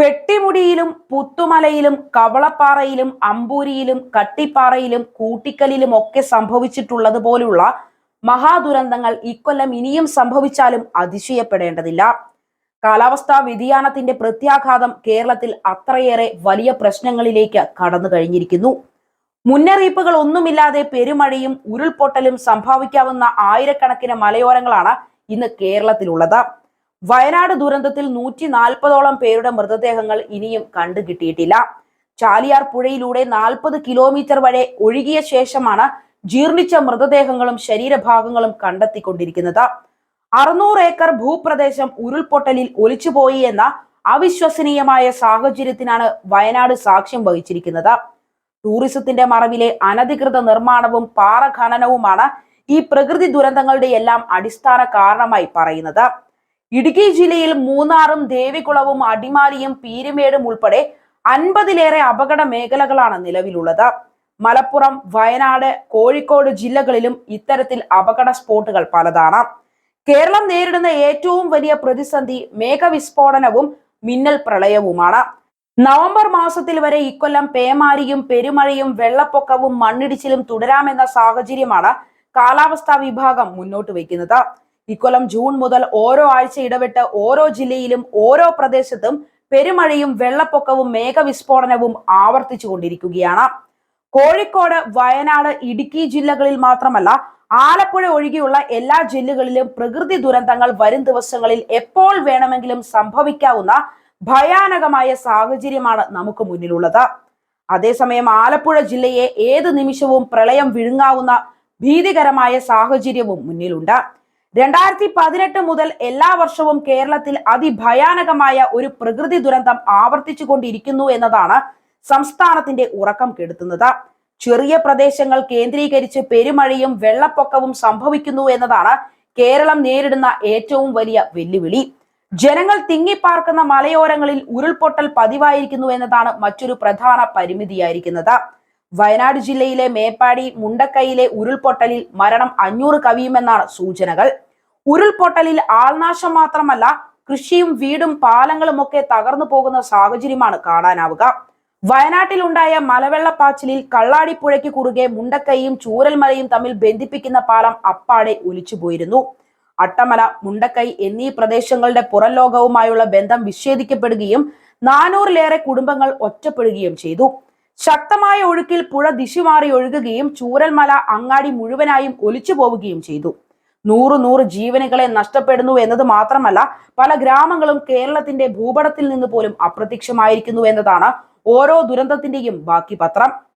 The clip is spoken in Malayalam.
പെട്ടിമുടിയിലും പുത്തുമലയിലും കവളപ്പാറയിലും അമ്പൂരിയിലും കട്ടിപ്പാറയിലും കൂട്ടിക്കലിലും ഒക്കെ സംഭവിച്ചിട്ടുള്ളത് പോലുള്ള മഹാദുരന്തങ്ങൾ ഇക്കൊല്ലം ഇനിയും സംഭവിച്ചാലും അതിശയപ്പെടേണ്ടതില്ല. കാലാവസ്ഥാ വ്യതിയാനത്തിന്റെ പ്രത്യാഘാതം കേരളത്തിൽ അത്രയേറെ വലിയ പ്രശ്നങ്ങളിലേക്ക് കടന്നു കഴിഞ്ഞിരിക്കുന്നു. മുന്നറിയിപ്പുകൾ ഒന്നുമില്ലാതെ പെരുമഴയും ഉരുൾപൊട്ടലും സംഭവിക്കാവുന്ന ആയിരക്കണക്കിന് മലയോരങ്ങളാണ് ഇന്ന് കേരളത്തിലുള്ളത്. വയനാട് ദുരന്തത്തിൽ നൂറ്റി നാൽപ്പതോളം പേരുടെ മൃതദേഹങ്ങൾ ഇനിയും കണ്ടു കിട്ടിയിട്ടില്ല ചാലിയാർ പുഴയിലൂടെ നാൽപ്പത് കിലോമീറ്റർ വരെ ഒഴുകിയ ശേഷമാണ് ജീർണിച്ച മൃതദേഹങ്ങളും ശരീരഭാഗങ്ങളും കണ്ടെത്തിക്കൊണ്ടിരിക്കുന്നത്. അറുന്നൂറ് ഏക്കർ ഭൂപ്രദേശം ഉരുൾപൊട്ടലിൽ ഒലിച്ചുപോയി എന്ന അവിശ്വസനീയമായ സാഹചര്യത്തിനാണ് വയനാട് സാക്ഷ്യം വഹിച്ചിരിക്കുന്നത്. ടൂറിസത്തിന്റെ മറവിലെ അനധികൃത നിർമ്മാണവും പാറ ഖനനവുമാണ് ഈ പ്രകൃതി ദുരന്തങ്ങളുടെ എല്ലാം അടിസ്ഥാന കാരണമായി പറയുന്നത്. ഇടുക്കി ജില്ലയിൽ മൂന്നാറും ദേവികുളവും അടിമാലിയും പീരുമേടും ഉൾപ്പെടെ അൻപതിലേറെ അപകട മേഖലകളാണ് നിലവിലുള്ളത്. മലപ്പുറം വയനാട് കോഴിക്കോട് ജില്ലകളിലും ഇത്തരത്തിൽ അപകട സ്പോട്ടുകൾ പലതാണ്. കേരളം നേരിടുന്ന ഏറ്റവും വലിയ പ്രതിസന്ധി മേഘവിസ്ഫോടനവും മിന്നൽ പ്രളയവുമാണ്. നവംബർ മാസത്തിൽ വരെ ഇക്കൊല്ലം പേമാരിയും പെരുമഴയും വെള്ളപ്പൊക്കവും മണ്ണിടിച്ചിലും തുടരാമെന്ന സാഹചര്യമാണ് കാലാവസ്ഥാ വിഭാഗം മുന്നോട്ട് വയ്ക്കുന്നത്. ഇക്കൊല്ലം ജൂൺ മുതൽ ഓരോ ആഴ്ച ഇടവിട്ട് ഓരോ ജില്ലയിലും ഓരോ പ്രദേശത്തും പെരുമഴയും വെള്ളപ്പൊക്കവും മേഘവിസ്ഫോടനവും ആവർത്തിച്ചു കൊണ്ടിരിക്കുകയാണ് കോഴിക്കോട് വയനാട് ഇടുക്കി ജില്ലകളിൽ മാത്രമല്ല ആലപ്പുഴ ഒഴികെയുള്ള എല്ലാ ജില്ലകളിലും പ്രകൃതി ദുരന്തങ്ങൾ വരും ദിവസങ്ങളിൽ എപ്പോൾ വേണമെങ്കിലും സംഭവിക്കാവുന്ന ഭയാനകമായ സാഹചര്യമാണ് നമുക്ക് മുന്നിലുള്ളത്. അതേസമയം ആലപ്പുഴ ജില്ലയെ ഏത് നിമിഷവും പ്രളയം വിഴുങ്ങാവുന്ന ഭീതികരമായ സാഹചര്യവും മുന്നിലുണ്ട്. രണ്ടായിരത്തി പതിനെട്ട് മുതൽ എല്ലാ വർഷവും കേരളത്തിൽ അതിഭയാനകമായ ഒരു പ്രകൃതി ദുരന്തം ആവർത്തിച്ചു കൊണ്ടിരിക്കുന്നു എന്നതാണ് സംസ്ഥാനത്തിന്റെ ഉറക്കം കെടുത്തുന്നത്. ചെറിയ പ്രദേശങ്ങൾ കേന്ദ്രീകരിച്ച് പെരുമഴയും വെള്ളപ്പൊക്കവും സംഭവിക്കുന്നു എന്നതാണ് കേരളം നേരിടുന്ന ഏറ്റവും വലിയ വെല്ലുവിളി. ജനങ്ങൾ തിങ്ങിപ്പാർക്കുന്ന മലയോരങ്ങളിൽ ഉരുൾപൊട്ടൽ പതിവായിരിക്കുന്നു എന്നതാണ് മറ്റൊരു പ്രധാന പരിമിതിയായിരിക്കുന്നത്. വയനാട് ജില്ലയിലെ മേപ്പാടി മുണ്ടക്കൈയിലെ ഉരുൾപൊട്ടലിൽ മരണം അഞ്ഞൂറ് കവിയുമെന്നാണ് സൂചനകൾ. ഉരുൾപൊട്ടലിൽ ആൾനാശം മാത്രമല്ല കൃഷിയും വീടും പാലങ്ങളും ഒക്കെ തകർന്നു പോകുന്ന സാഹചര്യമാണ് കാണാനാവുക. വയനാട്ടിലുണ്ടായ മലവെള്ളപ്പാച്ചിലിൽ കള്ളാടിപ്പുഴയ്ക്ക് കുറുകെ മുണ്ടക്കൈയും ചൂരൽമലയും തമ്മിൽ ബന്ധിപ്പിക്കുന്ന പാലം അപ്പാടെ ഒലിച്ചുപോയിരുന്നു അട്ടമല മുണ്ടക്കൈ എന്നീ പ്രദേശങ്ങളുടെ പുറം ലോകവുമായുള്ള ബന്ധം വിച്ഛേദിക്കപ്പെടുകയും നാനൂറിലേറെ കുടുംബങ്ങൾ ഒറ്റപ്പെടുകയും ചെയ്തു. ശക്തമായ ഒഴുക്കിൽ പുഴ ദിശമാറി ഒഴുകുകയും ചൂരൽമല അങ്ങാടി മുഴുവനായും ഒലിച്ചു പോവുകയും ചെയ്തു. നൂറ് നൂറ് ജീവനുകളെ നഷ്ടപ്പെടുന്നു എന്നത് മാത്രമല്ല പല ഗ്രാമങ്ങളും കേരളത്തിന്റെ ഭൂപടത്തിൽ നിന്ന് പോലും അപ്രത്യക്ഷമായിരിക്കുന്നു എന്നതാണ് ഓരോ ദുരന്തത്തിന്റെയും ബാക്കി പത്രം.